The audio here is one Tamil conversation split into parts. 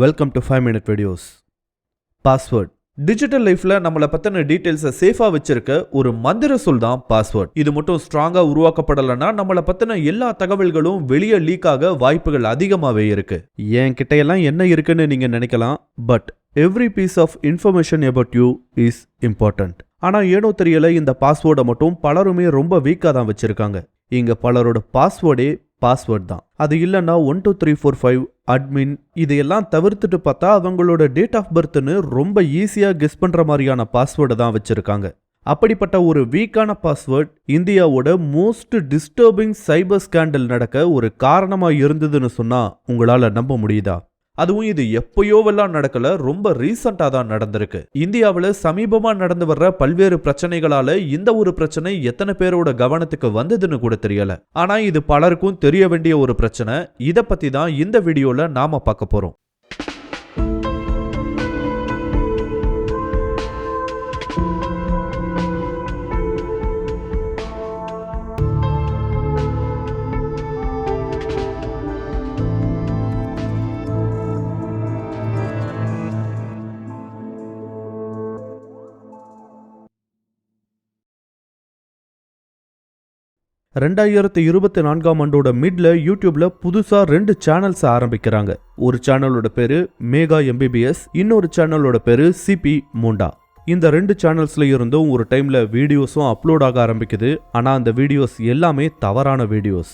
Welcome to five minute videos password digital லைஃப்ல நம்மளை பத்தின டீடைல்ஸை சேஃபா வச்சிருக்க ஒரு மந்திர சொல் தான் பாஸ்வேர்ட் இது மட்டும் ஸ்ட்ராங்கா உருவாக்கப்படலைன்னா நம்மளை பத்தின எல்லா தகவல்களும் வெளியே லீக் ஆக வாய்ப்புகள் அதிகமாகவே இருக்கு. என் கிட்டையெல்லாம் என்ன இருக்குன்னு நீங்க நினைக்கலாம் but every piece of information about you is important ஆனால் ஏனோ தெரியல இந்த பாஸ்வேர்டை மட்டும் பலருமே ரொம்ப வீக்காக தான் வச்சிருக்காங்க. இங்க பலரோட பாஸ்வேர்டே பாஸ்வேர்ட் தான். அது இல்லைன்னா one two three four five admin இதையெல்லாம் தவிர்த்துட்டு பார்த்தா அவங்களோட டேட் ஆஃப் பர்த்னு ரொம்ப ஈஸியாக கெஸ் பண்ணுற மாதிரியான பாஸ்வேர்டை தான் வச்சுருக்காங்க. அப்படிப்பட்ட ஒரு வீக்கான பாஸ்வேர்ட் இந்தியாவோட மோஸ்ட் டிஸ்டர்பிங் சைபர் ஸ்கேண்டல் நடக்க ஒரு காரணமாக இருந்ததுன்னு சொன்னால் உங்களால் நம்ப முடியுதா? அதுவும் இது எப்பயோவெல்லாம் நடக்கல ரொம்ப ரீசெண்டாக தான் நடந்திருக்கு. இந்தியாவில் சமீபமா நடந்து வர்ற பல்வேறு பிரச்சனைகளால இந்த ஒரு பிரச்சனை எத்தனை பேரோட கவனத்துக்கு வந்ததுன்னு கூட தெரியல. ஆனா இது பலருக்கும் தெரிய வேண்டிய ஒரு பிரச்சனை. இதை பத்தி தான் இந்த வீடியோல நாம பார்க்க போறோம். ரெண்டாயிரத்தி இருபத்தி நான்காம் ஆண்டோட மிட்ல யூடியூப்ல புதுசா ரெண்டு சேனல்ஸ் ஆரம்பிக்கிறாங்க. ஒரு சேனலோட பேரு மேகா எம்பிபிஎஸ் இன்னொரு சேனலோட பேரு சிபி மூண்டா இந்த ரெண்டு சேனல்ஸ்ல இருந்தும் ஒரு டைம்ல வீடியோஸும் அப்லோட் ஆக ஆரம்பிக்குது. ஆனா அந்த வீடியோஸ் எல்லாமே தவறான வீடியோஸ்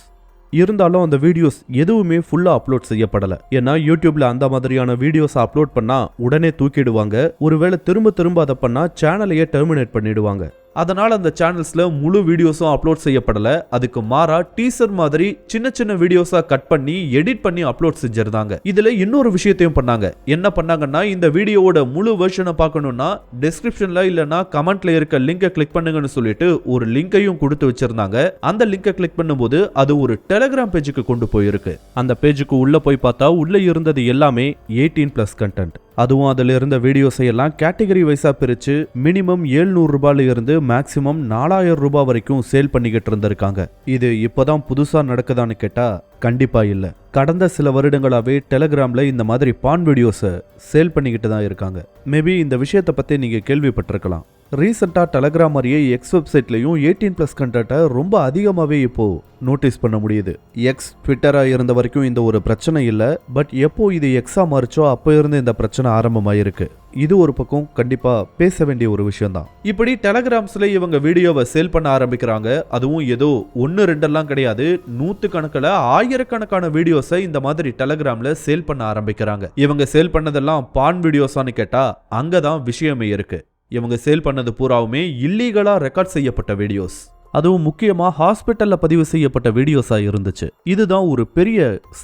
இருந்தாலும் அந்த வீடியோஸ் எதுவுமே ஃபுல்லாக அப்லோட் செய்யப்படலை. ஏன்னா யூடியூப்ல அந்த மாதிரியான வீடியோஸ் அப்லோட் பண்ணா உடனே தூக்கிடுவாங்க. ஒருவேளை திரும்ப திரும்ப அதை பண்ணா சேனலையே டெர்மினேட் பண்ணிடுவாங்க. அதனால் அந்த சேனல்ஸில் முழு வீடியோஸும் அப்லோட் செய்யப்படல. அதுக்கு மாறா டீசர் மாதிரி சின்ன சின்ன வீடியோஸாக கட் பண்ணி எடிட் பண்ணி அப்லோட் செஞ்சிருந்தாங்க. இதில் இன்னொரு விஷயத்தையும் பண்ணாங்க. என்ன பண்ணாங்கன்னா இந்த வீடியோவோட முழு வெர்ஷனை பார்க்கணும்னா டிஸ்கிரிப்ஷனில் இல்லைனா கமெண்ட்ல இருக்க லிங்கை கிளிக் பண்ணுங்கன்னு சொல்லிட்டு ஒரு லிங்கையும் கொடுத்து வச்சிருந்தாங்க. அந்த லிங்கை கிளிக் பண்ணும்போது அது ஒரு டெலிகிராம் பேஜுக்கு கொண்டு போயிருக்கு. அந்த பேஜுக்கு உள்ளே போய் பார்த்தா உள்ளே இருந்தது எல்லாமே எயிட்டீன் ப்ளஸ் கண்டென்ட் அதுவும் அதில் இருந்த வீடியோஸை எல்லாம் கேட்டகரி வைஸாக பிரித்து மினிமம் ஏழ்நூறு இருந்து மேக்ஸிமம் நாலாயிரம் ரூபாய் வரைக்கும் சேல் பண்ணிக்கிட்டு இருந்திருக்காங்க. இது இப்போதான் புதுசாக நடக்குதான்னு கேட்டால் கண்டிப்பாக இல்லை. கடந்த சில வருடங்களாகவே டெலகிராமில் இந்த மாதிரி பான் வீடியோஸை சேல் பண்ணிக்கிட்டு தான் இருக்காங்க. மேபி இந்த விஷயத்தை பற்றி நீங்கள் கேள்விப்பட்டிருக்கலாம். ரீசெண்டாக டெலகிராம் மாதிரியே எக்ஸ் வெப்சைட்லையும் எயிட்டீன் ப்ளஸ் கண்டென்ட்டை ரொம்ப அதிகமாகவே இப்போது நோட்டீஸ் பண்ண முடியுது. எக்ஸ் ட்விட்டராக இருந்த வரைக்கும் இந்த ஒரு பிரச்சனை இல்லை பட் எப்போ இது எக்ஸாக மாறிச்சோ அப்போ இருந்து இந்த பிரச்சனை ஆரம்பமாயிருக்கு. இது ஒரு பக்கம் கண்டிப்பாக பேச வேண்டிய ஒரு விஷயம் தான் இப்படி டெலகிராம்ஸில் இவங்க வீடியோவை சேல் பண்ண ஆரம்பிக்கிறாங்க. அதுவும் ஏதோ ஒன்று ரெண்டெல்லாம் கிடையாது. நூற்று கணக்கில் ஆயிரக்கணக்கான வீடியோஸை இந்த மாதிரி டெலகிராமில் சேல் பண்ண ஆரம்பிக்கிறாங்க. இவங்க சேல் பண்ணதெல்லாம் பான் வீடியோஸான்னு கேட்டால் அங்கே தான் விஷயமே இருக்குது இவங்க சேல் பண்ணது பூராவுமே இல்லீகலாக ரெக்கார்ட் செய்யப்பட்ட வீடியோஸ் அதுவும் முக்கியமாக ஹாஸ்பிட்டலில் பதிவு செய்யப்பட்ட வீடியோஸாக இருந்துச்சு. இதுதான் ஒரு பெரிய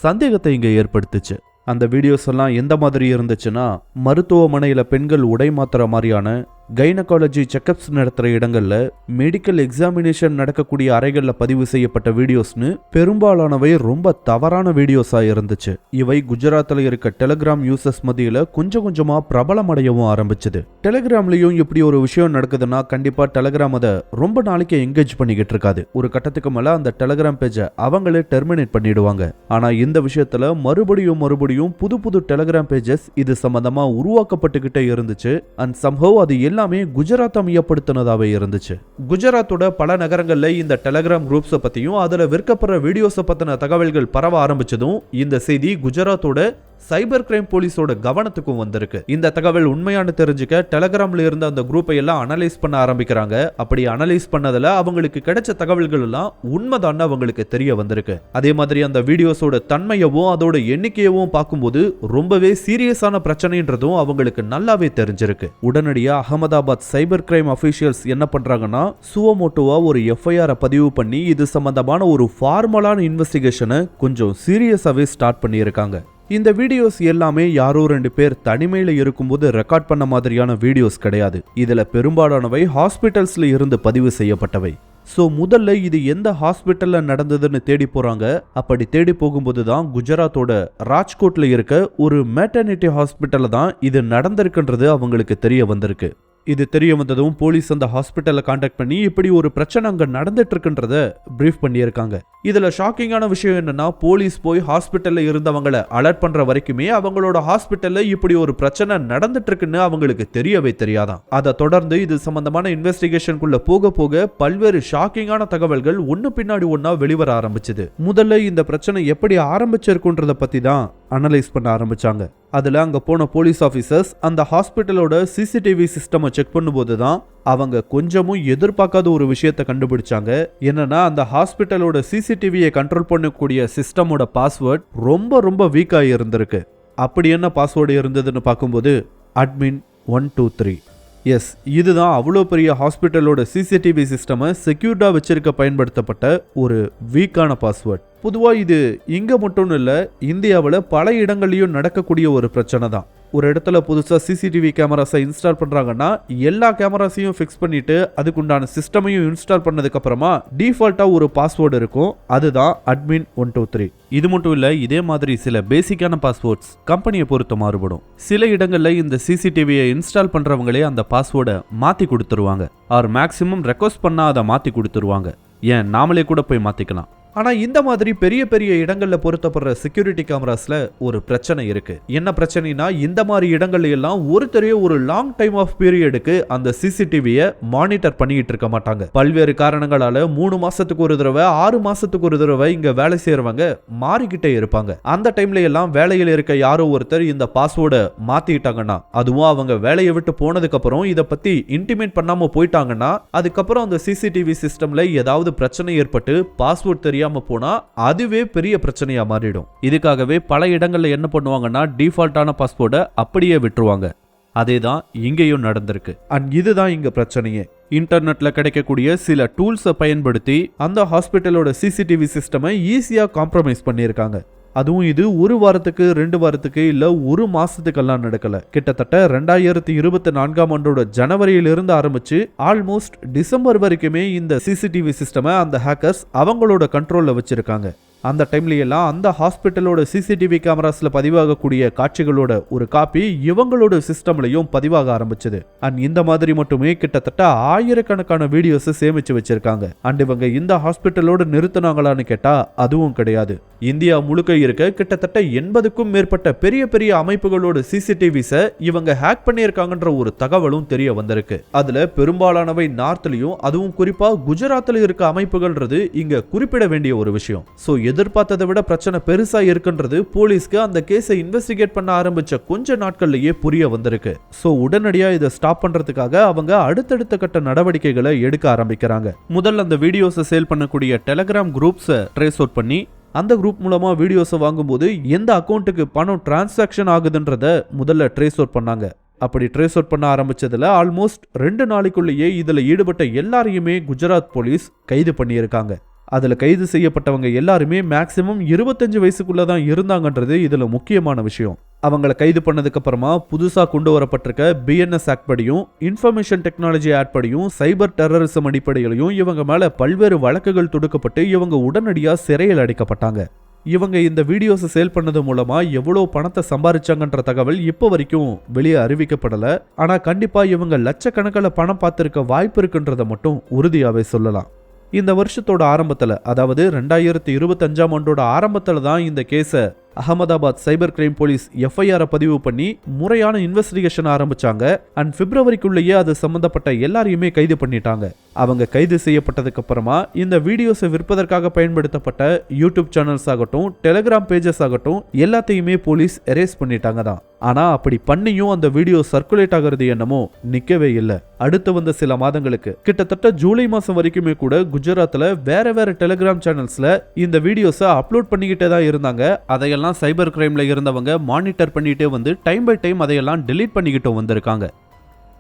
சந்தேகத்தை இங்கே ஏற்படுத்துச்சு. அந்த வீடியோஸ் எல்லாம் எந்த மாதிரி இருந்துச்சுன்னா மருத்துவமனையில் பெண்கள் உடை மாத்துற மாதிரியான கைனகாலஜி செக்கப்ஸ் நடத்துகிற இடங்களில் மெடிக்கல் எக்ஸாமினேஷன் நடக்கக்கூடிய அறைகளில் பதிவு செய்யப்பட்ட வீடியோஸ்னு பெரும்பாலானவை ரொம்ப தவறான வீடியோஸாக இருந்துச்சு. இவை குஜராத்தில் இருக்க டெலிகிராம் யூசர்ஸ் மத்தியில் கொஞ்சம் கொஞ்சமாக பிரபலமடையவும் ஆரம்பிச்சது. டெலிகிராம்லயும் இப்படி ஒரு விஷயம் நடக்குதுன்னா கண்டிப்பாக டெலிகிராம் அதை ரொம்ப நாளைக்கு என்கேஜ் பண்ணிக்கிட்டு இருக்காது. ஒரு கட்டத்துக்கு மேலே அந்த டெலிகிராம் பேஜை அவங்களே டெர்மினேட் பண்ணிடுவாங்க. ஆனால் இந்த விஷயத்தில் மறுபடியும் மறுபடியும் புது புது டெலிகிராம் பேஜஸ் இது சம்மந்தமாக உருவாக்கப்பட்டுக்கிட்டே இருந்துச்சு. அண்ட் சம்ஹவ் அது எல்லாமே குஜராத் மையப்படுத்தினதாவே இருந்துச்சு. குஜராத்தோட பல நகரங்களில் இந்த டெலகிராம் குரூப்ஸை பற்றியும் அதில் விற்கப்படுற வீடியோஸை பற்றின தகவல்கள் பரவ ஆரம்பிச்சதும் இந்த செய்தி குஜராத்தோட சைபர் கிரைம் போலீஸோட கவனத்துக்கும் வந்திருக்கு. இந்த தகவல் உண்மையான தெரிஞ்சுக்க டெலகிராம்ல இருந்த அந்த குரூப்பை எல்லாம் அனலைஸ் பண்ண ஆரம்பிக்கிறாங்க. அப்படி அனலைஸ் பண்ணதுல அவங்களுக்கு கிடைச்ச தகவல்கள் எல்லாம் உண்மைதான் அவங்களுக்கு தெரிய வந்திருக்கு. அதே மாதிரி அந்த வீடியோஸோட தன்மையவும் அதோட எண்ணிக்கையவும் பார்க்கும்போது ரொம்பவே சீரியஸான பிரச்சனைன்றதும் அவங்களுக்கு நல்லாவே தெரிஞ்சிருக்கு. உடனடியாக Ahmed Ahmedabad cyber crime officials என்ன பண்றாங்கன்னா சுவமோட்டோவா ஒரு எஃப்ஐஆர் பதிவு பண்ணி இது சம்பந்தமான ஒரு ஃபார்மலான இன்வெஸ்டிகேஷனை கொஞ்சம் சீரியஸாகவே ஸ்டார்ட் பண்ணியிருக்காங்க. இந்த வீடியோஸ் எல்லாமே யாரோ ரெண்டு பேர் தனிமையில இருக்கும்போது ரெக்கார்ட் பண்ண மாதிரியான வீடியோஸ் கிடையாது. இதுல பெரும்பாலானவை ஹாஸ்பிட்டல்ஸ்ல இருந்து பதிவு செய்யப்பட்டவை. ஸோ முதல்ல இது எந்த ஹாஸ்பிட்டலில் நடந்ததுன்னு தேடி போகிறாங்க அப்படி தேடி போகும்போது தான் குஜராத்தோட ராஜ்கோட்டில் இருக்க ஒரு மேட்டர்னிட்டி ஹாஸ்பிட்டலில் தான் இது நடந்திருக்குன்றது அவங்களுக்கு தெரிய வந்திருக்கு. இது தெரிய வந்ததும் போலீஸ் அந்த ஹாஸ்பிட்டலை காண்டாக்ட் பண்ணி இப்படி ஒரு பிரச்சனை அங்க நடந்துட்டு இருக்குன்றத பிரீஃப் பண்ணியிருக்காங்க. இதில் ஷாக்கிங்கான விஷயம் என்னன்னா போலீஸ் போய் ஹாஸ்பிட்டலில் இருந்தவங்களை அலர்ட் பண்ணுற வரைக்குமே அவங்களோட ஹாஸ்பிட்டலில் இப்படி ஒரு பிரச்சனை நடந்துட்டு இருக்குன்னு அவங்களுக்கு தெரியவே தெரியாதான். அதை தொடர்ந்து இது சம்பந்தமான இன்வெஸ்டிகேஷனுக்குள்ள போக போக பல்வேறு ஷாக்கிங்கான தகவல்கள் ஒன்று பின்னாடி ஒன்றா வெளிவர ஆரம்பிச்சது. முதல்ல இந்த பிரச்சனை எப்படி ஆரம்பிச்சிருக்குன்றத பற்றி தான் அனலைஸ் பண்ண ஆரம்பிச்சாங்க. அதில் அங்கே போன போலீஸ் ஆஃபீஸர்ஸ் அந்த ஹாஸ்பிட்டலோட சிசிடிவி சிஸ்டமை செக் பண்ணும்போது தான் அவங்க கொஞ்சமும் எதிர்பார்க்காத ஒரு விஷயத்தை கண்டுபிடிச்சாங்க. என்னன்னா அந்த ஹாஸ்பிட்டலோட சிசிடிவியை கண்ட்ரோல் பண்ணக்கூடிய சிஸ்டமோட பாஸ்வேர்ட் ரொம்ப ரொம்ப வீக்காக இருந்திருக்கு. அப்படி என்ன பாஸ்வேர்டு இருந்ததுன்னு பார்க்கும்போது admin one two three S இதுதான் அவ்வளோ பெரிய ஹாஸ்பிட்டலோட சிசிடிவி சிஸ்டமை செக்யூர்டாக வச்சிருக்க பயன்படுத்தப்பட்ட ஒரு வீக்கான பாஸ்வேர்ட் பொதுவாக இது இங்கே மட்டும் இல்லை இந்தியாவில் பல இடங்கள்லையும் நடக்கக்கூடிய ஒரு பிரச்சனை தான். ஒரு இடத்துல புதுசாக சிசிடிவி கேமராஸை இன்ஸ்டால் பண்ணுறாங்கன்னா எல்லா கேமராஸையும் ஃபிக்ஸ் பண்ணிட்டு அதுக்குண்டான சிஸ்டமையும் இன்ஸ்டால் பண்ணதுக்கப்புறமா டிஃபால்ட்டாக ஒரு பாஸ்வேர்டு இருக்கும். அதுதான் அட்மின் ஒன் டூ த்ரீ இது மட்டும் இல்லை இதே மாதிரி சில பேசிக்கான பாஸ்வேர்ட்ஸ் கம்பெனியை பொறுத்து மாறுபடும். சில இடங்களில் இந்த சிசிடிவியை இன்ஸ்டால் பண்ணுறவங்களே அந்த பாஸ்வேர்டை மாற்றி கொடுத்துருவாங்க. ஆர் மேக்ஸிமம் ரெக்வஸ்ட் பண்ணால் அதை மாற்றி கொடுத்துருவாங்க. ஏன்? நாமளே கூட போய் மாற்றிக்கலாம் ஆனால் இந்த மாதிரி பெரிய பெரிய இடங்களில் பொருத்தப்படுற செக்யூரிட்டி கேமராஸில் ஒரு பிரச்சனை இருக்குது என்ன பிரச்சனைனா இந்த மாதிரி இடங்கள்ல எல்லாம் ஒருத்தரையே ஒரு லாங் டைம் ஆஃப் பீரியடுக்கு அந்த சிசிடிவியை மானிட்டர் பண்ணிக்கிட்டு இருக்க மாட்டாங்க. பல்வேறு காரணங்களால மூணு மாசத்துக்கு ஒரு தடவை ஆறு மாசத்துக்கு ஒரு தடவை இங்க வேலை செய்யறவங்க மாறிக்கிட்டே இருப்பாங்க. அந்த டைம்ல எல்லாம் வேலையில் இருக்க யாரோ ஒருத்தர் இந்த பாஸ்வேர்டை மாத்திட்டாங்கன்னா அதுவும் அவங்க வேலையை விட்டு போனதுக்கு அப்புறம் இதை பத்தி இன்டிமேட் பண்ணாம போயிட்டாங்கன்னா அதுக்கப்புறம் அந்த சிசிடிவி சிஸ்டம்ல ஏதாவது பிரச்சனை ஏற்பட்டு பாஸ்வேர்ட் தெரியாம போனா அதுவே பெரிய பிரச்சனையா மாறிடும். இதுக்காகவே பல இடங்கள்ல என்ன பண்ணுவாங்கன்னா டிஃபால்ட்டான பாஸ்போர்ட்டை அப்படியே விட்டுருவாங்க. அதே தான் இங்கேயும் நடந்திருக்கு. அண்ட் இதுதான் இங்க பிரச்சனையே. இன்டர்நெட்ல கிடைக்கக்கூடிய சில டூல்ஸை பயன்படுத்தி அந்த ஹாஸ்பிட்டலோட சிசிடிவி சிஸ்டமை ஈஸியா காம்ப்ரமைஸ் பண்ணியிருக்காங்க. அதுவும் இது ஒரு வாரத்துக்கு ரெண்டு வாரத்துக்கு இல்லை ஒரு மாசத்துக்கெல்லாம் நடக்கல. கிட்டத்தட்ட ரெண்டாயிரத்தி இருபத்தி நான்காம் ஆண்டோட ஜனவரியிலிருந்து ஆரம்பிச்சு ஆல்மோஸ்ட் டிசம்பர் வரைக்குமே இந்த சிசிடிவி சிஸ்டமை அந்த ஹேக்கர்ஸ் அவங்களோட கண்ட்ரோலில் வச்சிருக்காங்க. அந்த டைம்லையெல்லாம் அந்த ஹாஸ்பிட்டலோட சிசிடிவி கேமராஸில் பதிவாகக்கூடிய காட்சிகளோட ஒரு காப்பி இவங்களோட சிஸ்டம்லையும் பதிவாக ஆரம்பிச்சது. அண்ட் இந்த மாதிரி மட்டுமே கிட்டத்தட்ட ஆயிரக்கணக்கான வீடியோஸை சேமிச்சு வச்சிருக்காங்க. அண்ட் இவங்க இந்த ஹாஸ்பிட்டலோட நிறுத்தினாங்களான்னு கேட்டா அதுவும் கிடையாது. இந்தியா முழுக்க இருக்க கிட்டத்தட்ட எண்பதுக்கும் மேற்பட்ட பெரிய பெரிய அமைப்புகளோட சிசிடிவிஸை இவங்க ஹேக் பண்ணியிருக்காங்கன்ற ஒரு தகவலும் தெரிய வந்திருக்கு. அதுல பெரும்பாலானவை நார்த்லையும் அதுவும் குறிப்பா குஜராத்தில் இருக்க அமைப்புகள்ன்றது இங்க குறிப்பிட வேண்டிய ஒரு விஷயம். ஸோ எதிர்பார்த்ததை விட பிரச்சனை பெருசா இருக்குன்றது போலீஸ்க்கு அந்த கேஸை இன்வெஸ்டிகேட் பண்ண ஆரம்பிச்ச கொஞ்ச நாட்கள்லயே புரிய வந்திருக்கு. சோ உடனடியா இதை ஸ்டாப் பண்றதுக்காக அவங்க அடுத்தடுத்த கட்ட நடவடிக்கைகளை எடுக்க ஆரம்பிக்கிறாங்க. முதல்ல அந்த வீடியோஸை சேல் பண்ணக்கூடிய டெலகிராம் குரூப்ஸை ட்ரேஸ் அவுட் பண்ணி அந்த குரூப் மூலமா வீடியோஸை வாங்கும்போது எந்த அக்கௌண்ட்டுக்கு பணம் டிரான்சாக்ஷன் ஆகுதுன்றத முதல்ல ட்ரேஸ் அவுட் பண்ணாங்க. அப்படி ட்ரேஸ் அவுட் பண்ண ஆரம்பிச்சதுல ஆல்மோஸ்ட் ரெண்டு நாளைக்குள்ளேயே இதுல ஈடுபட்ட எல்லாரையுமே குஜராத் போலீஸ் கைது பண்ணியிருக்காங்க. அதில் கைது செய்யப்பட்டவங்க எல்லாருமே மேக்சிமம் இருபத்தஞ்சு வயசுக்குள்ளே தான் இருந்தாங்கன்றது இதில் முக்கியமான விஷயம். அவங்கள கைது பண்ணதுக்கப்புறமா புதுசாக கொண்டு வரப்பட்டிருக்க பிஎன்எஸ் ஆக்ட் படியும் இன்ஃபர்மேஷன் டெக்னாலஜி ஆக்ட் படியும் சைபர் டெரரிசம் அடிப்படையிலையும் இவங்க மேலே பல்வேறு வழக்குகள் தொடுக்கப்பட்டு இவங்க உடனடியாக சிறையில் அடைக்கப்பட்டாங்க. இவங்க இந்த வீடியோஸை சேல் பண்ணது மூலமா எவ்வளோ பணத்தை சம்பாரிச்சாங்கன்ற தகவல் இப்போ வரைக்கும் வெளியே அறிவிக்கப்படல. ஆனா கண்டிப்பா இவங்க லட்சக்கணக்கில் பணம் பார்த்துருக்க வாய்ப்பு இருக்குன்றதை மட்டும் உறுதியாகவே சொல்லலாம். இந்த வருஷத்தோட ஆரம்பத்தில் அதாவது ரெண்டாயிரத்தி இருபத்தஞ்சாம் ஆண்டோட ஆரம்பத்தில் தான் இந்த கேஸை அகமதாபாத் சைபர் கிரைம் போலீஸ் எஃப்ஐஆரை பதிவு பண்ணி முறையான இன்வெஸ்டிகேஷன் ஆரம்பிச்சாங்க. அண்ட் பிப்ரவரிக்குள்ளேயே அது சம்பந்தப்பட்ட எல்லாரையுமே கைது பண்ணிட்டாங்க. அவங்க கைது செய்யப்பட்டதுக்கு அப்புறமா இந்த வீடியோஸை விற்பதற்காக பயன்படுத்தப்பட்ட யூடியூப் சேனல்ஸ் ஆகட்டும் டெலிகிராம் பேஜஸ் ஆகட்டும் எல்லாத்தையுமே போலீஸ் எரேஸ் பண்ணிட்டாங்க தான். ஆனா அப்படி பண்ணியும் அந்த வீடியோ சர்க்குலேட் ஆகிறது என்னமோ நிக்கவே இல்லை. அடுத்து வந்த சில மாதங்களுக்கு கிட்டத்தட்ட ஜூலை மாசம் வரைக்குமே கூட குஜராத்ல வேற வேற டெலிகிராம் சேனல்ஸ்ல இந்த வீடியோஸை அப்லோட் பண்ணிக்கிட்டே தான் இருந்தாங்க. அதையெல்லாம் சைபர் கிரைம்ல இருந்தவங்க மானிட்டர் பண்ணிகிட்டே வந்து டைம் பை டைம் அதையெல்லாம் டெலீட் பண்ணிக்கிட்டும் வந்திருக்காங்க.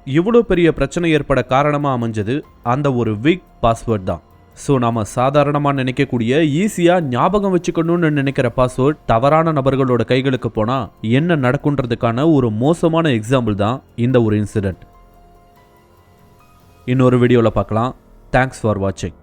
இவ்வளோ பெரிய பிரச்சனை ஏற்பட காரணமாக அமைஞ்சது அந்த ஒரு வீக் பாஸ்வேர்ட் தான். ஸோ நாம சாதாரணமாக நினைக்கக்கூடிய ஈஸியாக ஞாபகம் வச்சுக்கணும்னு நினைக்கிற பாஸ்வேர்ட் தவறான நபர்களோட கைகளுக்கு போனால் என்ன நடக்குன்றதுக்கான ஒரு மோசமான எக்ஸாம்பிள் தான் இந்த ஒரு இன்சிடெண்ட் இன்னொரு வீடியோவில் பார்க்கலாம். தேங்க்ஸ் ஃபார் வாட்சிங்